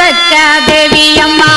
வச்ச தேவி அம்மா.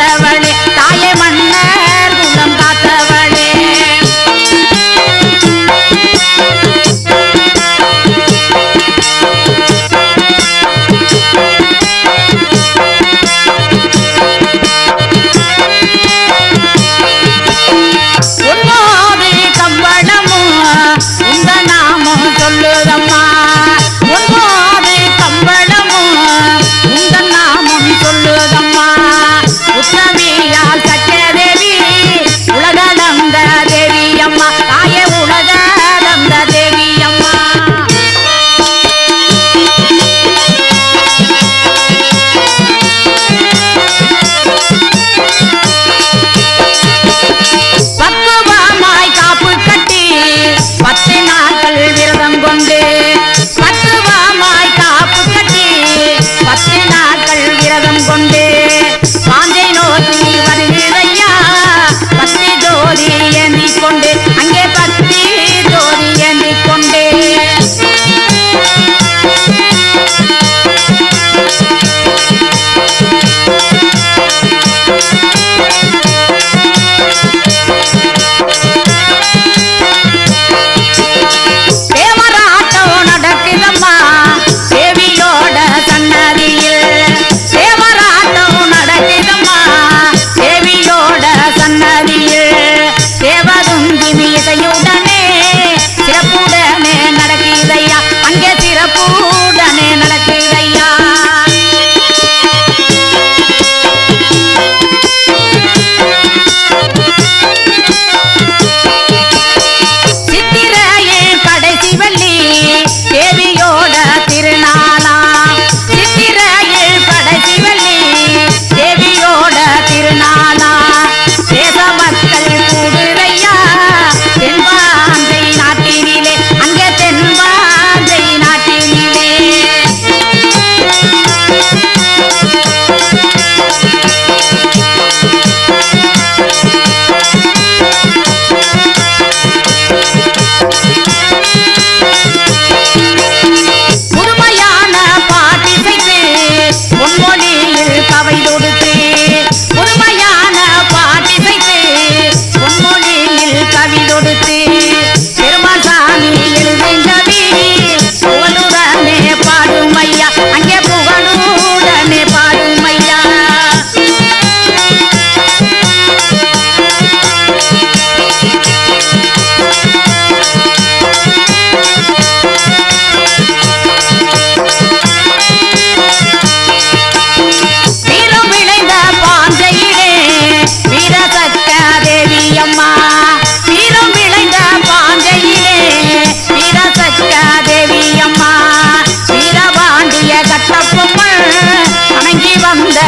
காத்தவளே தாயே மன்னர் குலம் காத்தவளே. சொல்லுதம்மா. சப்பும் அணங்கி வந்த